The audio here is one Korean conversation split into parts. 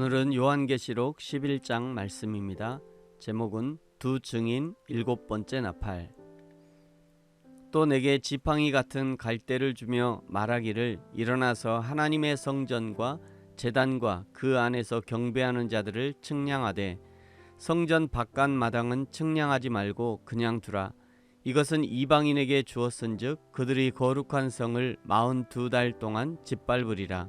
오늘은 요한계시록 11장 말씀입니다. 제목은 두 증인 일곱 번째 나팔. 또 내게 지팡이 같은 갈대를 주며 말하기를 일어나서 하나님의 성전과 제단과 그 안에서 경배하는 자들을 측량하되 성전 바깥 마당은 측량하지 말고 그냥 두라. 이것은 이방인에게 주었은즉 그들이 거룩한 성을 마흔 두 달 동안 짓밟으리라.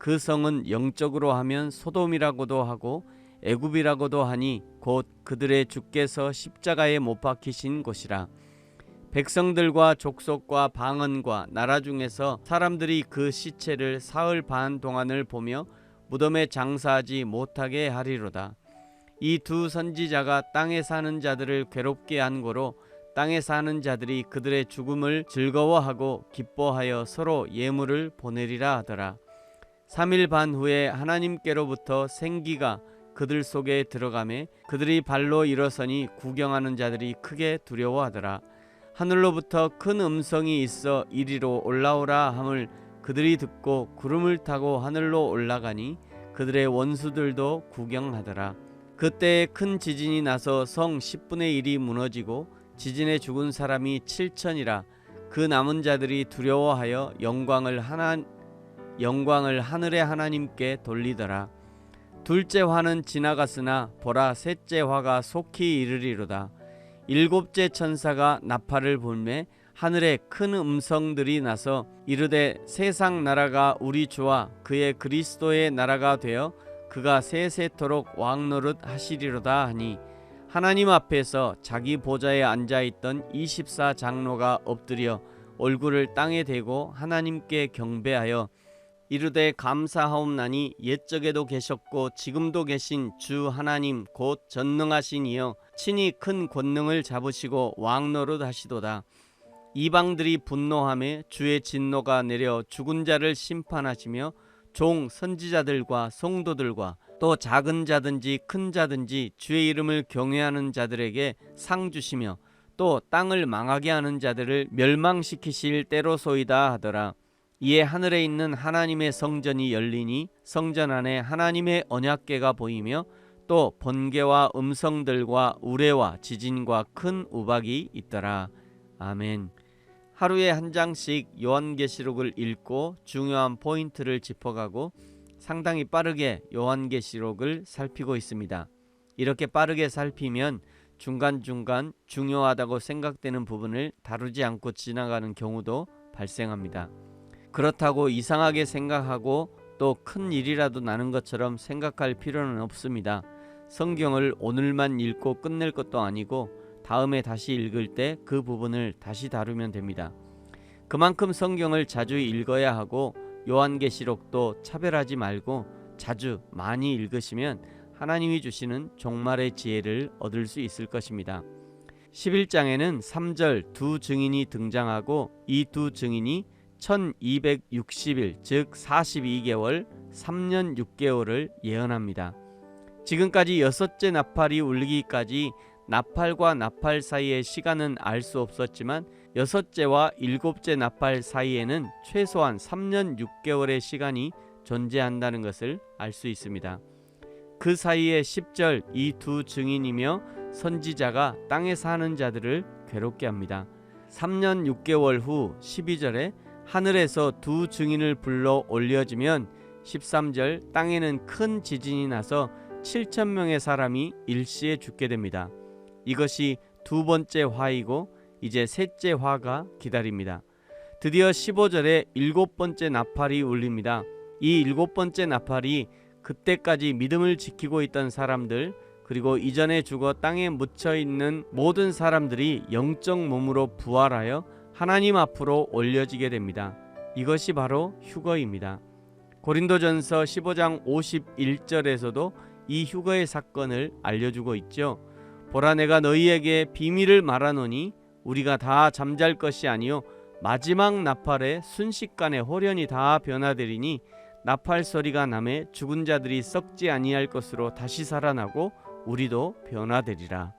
그 성은 영적으로 하면 소돔이라고도 하고 애굽이라고도 하니 곧 그들의 주께서 십자가에 못 박히신 곳이라. 백성들과 족속과 방언과 나라 중에서 사람들이 그 시체를 사흘 반 동안을 보며 무덤에 장사하지 못하게 하리로다. 이 두 선지자가 땅에 사는 자들을 괴롭게 한 거로 땅에 사는 자들이 그들의 죽음을 즐거워하고 기뻐하여 서로 예물을 보내리라 하더라 3일 반 후에 하나님께로부터 생기가 그들 속에 들어가매 그들이 발로 일어서니 구경하는 자들이 크게 두려워하더라. 하늘로부터 큰 음성이 있어 이리로 올라오라 함을 그들이 듣고 구름을 타고 하늘로 올라가니 그들의 원수들도 구경하더라. 그때에 큰 지진이 나서 성 10분의 1이 무너지고 지진에 죽은 사람이 7천이라 그 남은 자들이 두려워하여 영광을 하나 영광을 하늘의 하나님께 돌리더라. 둘째 화는 지나갔으나 보라 셋째 화가 속히 이르리로다. 일곱째 천사가 나팔을 불매 하늘에 큰 음성들이 나서 이르되 세상 나라가 우리 주와 그의 그리스도의 나라가 되어 그가 세세토록 왕노릇 하시리로다 하니 하나님 앞에서 자기 보좌에 앉아 있던 24 장로가 엎드려 얼굴을 땅에 대고 하나님께 경배하여 이르되 감사하옵나니 옛적에도 계셨고 지금도 계신 주 하나님 곧 전능하신 이여 친히 큰 권능을 잡으시고 왕노릇 하시도다. 이방들이 분노함에 주의 진노가 내려 죽은 자를 심판하시며 종 선지자들과 성도들과 또 작은 자든지 큰 자든지 주의 이름을 경외하는 자들에게 상 주시며 또 땅을 망하게 하는 자들을 멸망시키실 때로소이다 하더라 이에 하늘에 있는 하나님의 성전이 열리니 성전 안에 하나님의 언약궤가 보이며 또 번개와 음성들과 우레와 지진과 큰 우박이 있더라. 아멘. 하루에 한 장씩 요한계시록을 읽고 중요한 포인트를 짚어가고 상당히 빠르게 요한계시록을 살피고 있습니다. 이렇게 빠르게 살피면 중간중간 중요하다고 생각되는 부분을 다루지 않고 지나가는 경우도 발생합니다. 그렇다고 이상하게 생각하고 또 큰 일이라도 나는 것처럼 생각할 필요는 없습니다. 성경을 오늘만 읽고 끝낼 것도 아니고 다음에 다시 읽을 때 그 부분을 다시 다루면 됩니다. 그만큼 성경을 자주 읽어야 하고 요한계시록도 차별하지 말고 자주 많이 읽으시면 하나님이 주시는 종말의 지혜를 얻을 수 있을 것입니다. 11장에는 3절 두 증인이 등장하고 이 두 증인이 1260일 즉 42개월 3년 6개월을 예언합니다. 지금까지 여섯째 나팔이 울리기까지 나팔과 나팔 사이의 시간은 알 수 없었지만 여섯째와 일곱째 나팔 사이에는 최소한 3년 6개월의 시간이 존재한다는 것을 알 수 있습니다. 그 사이에 10절 이 두 증인이며 선지자가 땅에 사는 자들을 괴롭게 합니다. 3년 6개월 후 12절에 하늘에서 두 증인을 불러 올려지면 13절 땅에는 큰 지진이 나서 7천 명의 사람이 일시에 죽게 됩니다. 이것이 두 번째 화이고 이제 셋째 화가 기다립니다. 드디어 15절에 일곱 번째 나팔이 울립니다. 이 일곱 번째 나팔이 그때까지 믿음을 지키고 있던 사람들 그리고 이전에 죽어 땅에 묻혀 있는 모든 사람들이 영적 몸으로 부활하여 하나님 앞으로 올려지게 됩니다. 이것이 바로 휴거입니다. 고린도전서 15장 51절에서도 이 휴거의 사건을 알려주고 있죠. 보라 내가 너희에게 비밀을 말하노니 우리가 다 잠잘 것이 아니요 마지막 나팔에 순식간에 호련히 다 변화되리니 나팔 소리가 남에 죽은 자들이 썩지 아니할 것으로 다시 살아나고 우리도 변화되리라.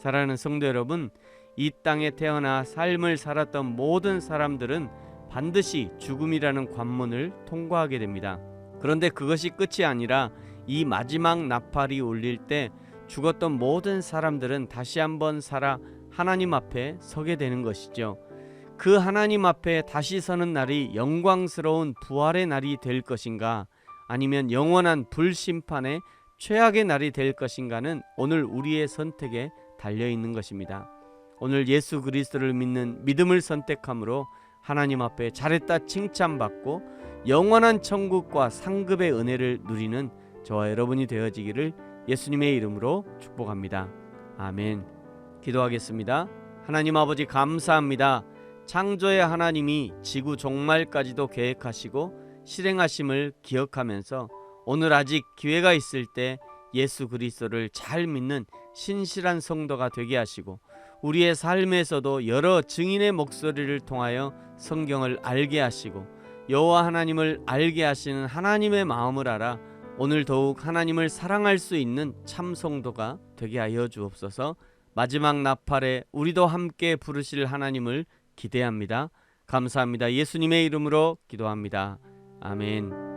사랑하는 성도 여러분, 이 땅에 태어나 삶을 살았던 모든 사람들은 반드시 죽음이라는 관문을 통과하게 됩니다. 그런데 그것이 끝이 아니라 이 마지막 나팔이 울릴 때 죽었던 모든 사람들은 다시 한번 살아 하나님 앞에 서게 되는 것이죠. 그 하나님 앞에 다시 서는 날이 영광스러운 부활의 날이 될 것인가 아니면 영원한 불심판의 최악의 날이 될 것인가는 오늘 우리의 선택에 달려 있는 것입니다. 오늘 예수 그리스도를 믿는 믿음을 선택함으로 하나님 앞에 잘했다 칭찬받고 영원한 천국과 상급의 은혜를 누리는 저와 여러분이 되어지기를 예수님의 이름으로 축복합니다. 아멘. 기도하겠습니다. 하나님 아버지 감사합니다. 창조의 하나님이 지구 종말까지도 계획하시고 실행하심을 기억하면서 오늘 아직 기회가 있을 때 예수 그리스도를 잘 믿는 신실한 성도가 되게 하시고 우리의 삶에서도 여러 증인의 목소리를 통하여 성경을 알게 하시고 여호와 하나님을 알게 하시는 하나님의 마음을 알아 오늘 더욱 하나님을 사랑할 수 있는 참 성도가 되게 하여 주옵소서. 마지막 나팔에 우리도 함께 부르실 하나님을 기대합니다. 감사합니다. 예수님의 이름으로 기도합니다. 아멘.